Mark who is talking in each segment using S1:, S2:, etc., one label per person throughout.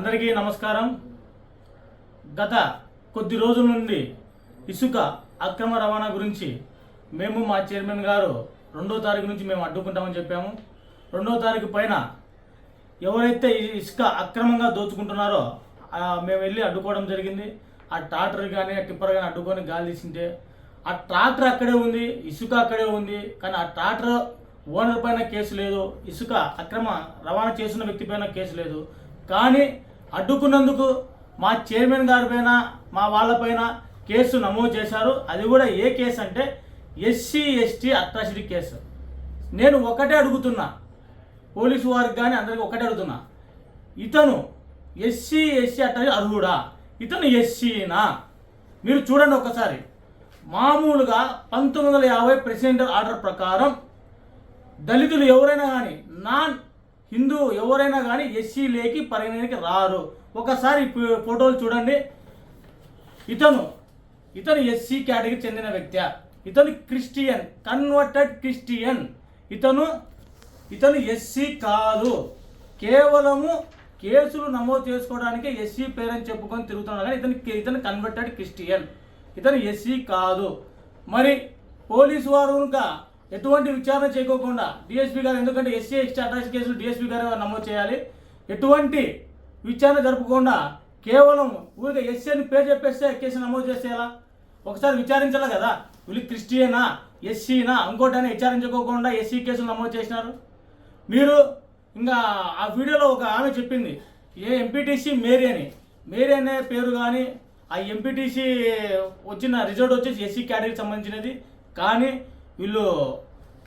S1: అందరికీ నమస్కారం. గత కొద్ది రోజుల నుండి ఇసుక అక్రమ రవాణా గురించి మేము మా చైర్మన్ గారు రెండో తారీఖు నుంచి మేము అడ్డుకుంటామని చెప్పాము. రెండో తారీఖు పైన ఎవరైతే ఈ ఇసుక అక్రమంగా దోచుకుంటున్నారో మేము వెళ్ళి అడ్డుకోవడం జరిగింది. ఆ ట్రాక్టర్ కానీ ఆ టిప్పర్ కానీ అడ్డుకొని గాలి తీసింటే ఆ ట్రాక్టర్ అక్కడే ఉంది ఇసుక అక్కడే ఉంది కానీ ఆ ట్రాక్టర్ ఓనర్ పైన కేసు లేదు ఇసుక అక్రమ రవాణా చేసిన వ్యక్తి పైన కేసు లేదు. కానీ అడ్డుకున్నందుకు మా చైర్మన్ గారి పైన మా వాళ్ళపైన కేసు నమోదు చేశారు. అది కూడా ఏ కేసు అంటే ఎస్సీ ఎస్టీ అట్రాసిటీ కేసు. నేను ఒకటే అడుగుతున్నా. పోలీసు వారికి కానీ అందరికీ ఒకటే అడుగుతున్నా. ఇతను ఎస్సీ ఎస్సీ అట్రాసిటీ అర్హుడా? ఇతను ఎస్సీనా మీరు చూడండి ఒకసారి. మామూలుగా పంతొమ్మిది వందల యాభై ప్రెసిడెంట్ ఆర్డర్ ప్రకారం దళితులు ఎవరైనా కానీ నాన్ హిందూ ఎవరైనా కానీ ఎస్సీ లేకి పరిగణనకి రారు. ఒకసారి ఫోటోలు చూడండి. ఇతను ఇతను ఎస్సీ కేటగిరీ చెందిన వ్యక్తి. ఇతను క్రిస్టియన్ కన్వర్టెడ్ క్రిస్టియన్. ఇతను ఇతను ఎస్సీ కాదు. కేవలము కేసులు నమోదు చేసుకోవడానికి ఎస్సీ పేరని చెప్పుకొని తిరుగుతున్నాడు కానీ ఇతను ఇతను కన్వర్టెడ్ క్రిస్టియన్. ఇతను ఎస్సీ కాదు. మరి పోలీసు వారు ఇంకా ఎటువంటి విచారణ చేయకోకుండా డిఎస్పీ గారు ఎందుకంటే ఎస్సీ ఎక్స్ట్రా అటాచ్ కేసులు డిఎస్పీ గారు నమోదు చేయాలి. ఎటువంటి విచారణ జరపకుండా కేవలం ఊరికే ఎస్సీ అని పేరు చెప్పేస్తే కేసు నమోదు చేసేలా ఒకసారి విచారించాలి కదా? వీళ్ళు క్రిస్టియనా ఎస్సీనా ఇంకోటైనా విచారించుకోకుండా ఎస్సీ కేసులు నమోదు చేసినారు. మీరు ఇంకా ఆ వీడియోలో ఒక ఆమె చెప్పింది ఏ ఎంపీటీసీ మేరీ అని. మేరీ అనే పేరు కానీ ఆ ఎంపీటీసీ వచ్చిన రిజల్ట్ వచ్చేసి ఎస్సీ కేటగిరీకి సంబంధించినది. కానీ వీళ్ళు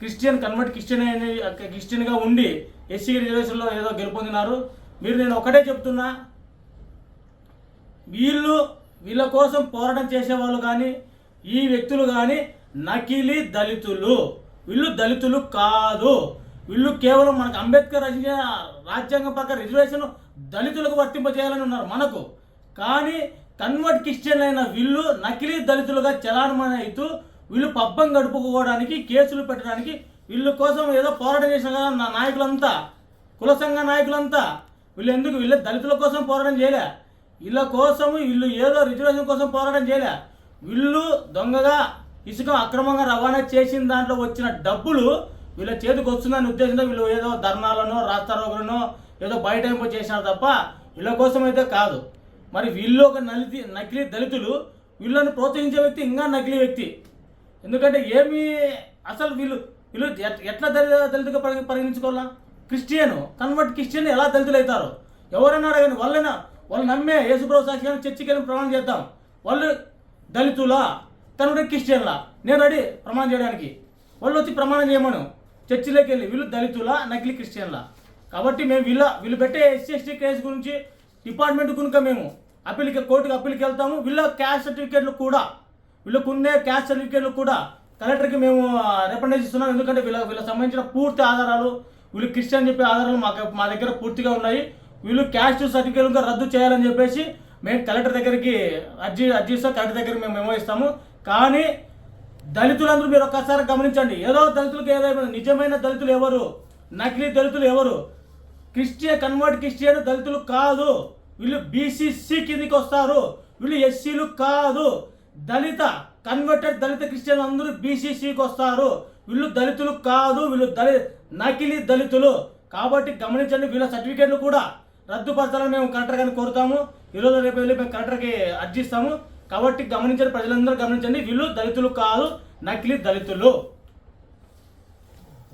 S1: క్రిస్టియన్ కన్వర్ట్ క్రిస్టియన్ అని క్రిస్టియన్గా ఉండి ఎస్సీ రిజర్వేషన్లో ఏదో గెలుపొందినారు. మీరు నేను ఒకటే చెప్తున్నా. వీళ్ళు వీళ్ళ కోసం పోరాటం చేసేవాళ్ళు కానీ ఈ వ్యక్తులు కానీ నకిలీ దళితులు. వీళ్ళు దళితులు కాదు. వీళ్ళు కేవలం మనకు అంబేద్కర్ రచించిన రాజ్యాంగం ప్రకారం రిజర్వేషన్ దళితులకు వర్తింపజేయాలని ఉన్నారు మనకు. కానీ కన్వర్ట్ క్రిస్టియన్ అయిన వీళ్ళు నకిలీ దళితులుగా చలామణి అవుతూ వీళ్ళు పబ్బం గడుపుకోవడానికి కేసులు పెట్టడానికి వీళ్ళ కోసం ఏదో పోరాటం చేసిన కదా నా నాయకులంతా కుల సంఘ నాయకులంతా. వీళ్ళు ఎందుకు వీళ్ళు దళితుల కోసం పోరాటం చేయలే? వీళ్ళ కోసం వీళ్ళు ఏదో రిజర్వేషన్ కోసం పోరాటం చేయలే. వీళ్ళు దొంగగా ఇసుక అక్రమంగా రవాణా చేసిన దాంట్లో వచ్చిన డబ్బులు వీళ్ళ చేతికి వస్తుందనే ఉద్దేశంతో వీళ్ళు ఏదో ధర్నాలనో రాస్తారోగులనో ఏదో బయట చేసినారు తప్ప వీళ్ళ కోసం అయితే కాదు. మరి వీళ్ళు ఒక నలితి నకిలీ దళితులు వీళ్ళని ప్రోత్సహించే వ్యక్తి ఇంకా నకిలీ వ్యక్తి. ఎందుకంటే ఏమి అసలు వీళ్ళు వీళ్ళు ఎట్- ఎట్లా దళిత దళితుగా పరిగ పరిగణించుకోవాలా? క్రిస్టియన్ కన్వర్ట్ క్రిస్టియన్ ఎలా దళితులు అవుతారు ఎవరైనా అడగండి వాళ్ళైనా వాళ్ళు నమ్మే యేసుప్రభు సాక్షి చర్చికి వెళ్ళి ప్రమాణం చేద్దాం. వాళ్ళు దళితులా? కూడా క్రిస్టియన్లా? నేను రెడీ ప్రమాణం చేయడానికి. వాళ్ళు వచ్చి ప్రమాణం చేయమను. చర్చిలోకి వెళ్ళి వీళ్ళు దళితులా? నకిలీ క్రిస్టియన్లా? కాబట్టి మేము వీళ్ళ వీళ్ళు పెట్టే ఎస్సీ ఎస్టీ కేసు గురించి డిపార్ట్మెంట్ కనుక మేము అప్పీల్కి కోర్టుకి అప్పీల్కి వెళ్తాము. వీళ్ళ క్యాస్ట్ సర్టిఫికేట్లు కూడా వీళ్ళకు ఉండే క్యాస్ట్ సర్టిఫికేట్లు కూడా కలెక్టర్కి మేము రిప్రజెంట్ ఇస్తున్నాం ఎందుకంటే వీళ్ళ వీళ్ళకి సంబంధించిన పూర్తి ఆధారాలు వీళ్ళు క్రిస్టియన్ చెప్పే ఆధారాలు మాకు మా దగ్గర పూర్తిగా ఉన్నాయి. వీళ్ళు క్యాస్ట్ సర్టిఫికేట్ కూడా రద్దు చేయాలని చెప్పేసి మేము కలెక్టర్ దగ్గరికి అర్జీ అర్జీ ఇస్తాం. కలెక్టర్ దగ్గరికి మేము మెమో ఇస్తాము. కానీ దళితులందరూ మీరు ఒక్కసారి గమనించండి. ఏదో దళితులకు ఏదైనా నిజమైన దళితులు ఎవరు? నకిలీ దళితులు ఎవరు? క్రిస్టియన్ కన్వర్ట్ క్రిస్టియన్ దళితులు కాదు. వీళ్ళు బీసీసీ కిందికి వస్తారు. వీళ్ళు ఎస్సీలు కాదు. దళిత కన్వర్టెడ్ దళిత క్రిస్టియన్ అందరూ బీసీసీకి వస్తారు. వీళ్ళు దళితులు కాదు వీళ్ళు దళి నకిలీ దళితులు. కాబట్టి గమనించండి వీళ్ళ సర్టిఫికేట్లు కూడా రద్దుపరచాలని మేము కలెక్టర్ గారిని కోరుతాము. ఈరోజు రేపు వెళ్ళి మేము కలెక్టర్కి అర్జిస్తాము. కాబట్టి గమనించండి ప్రజలందరూ గమనించండి వీళ్ళు దళితులు కాదు నకిలీ దళితులు.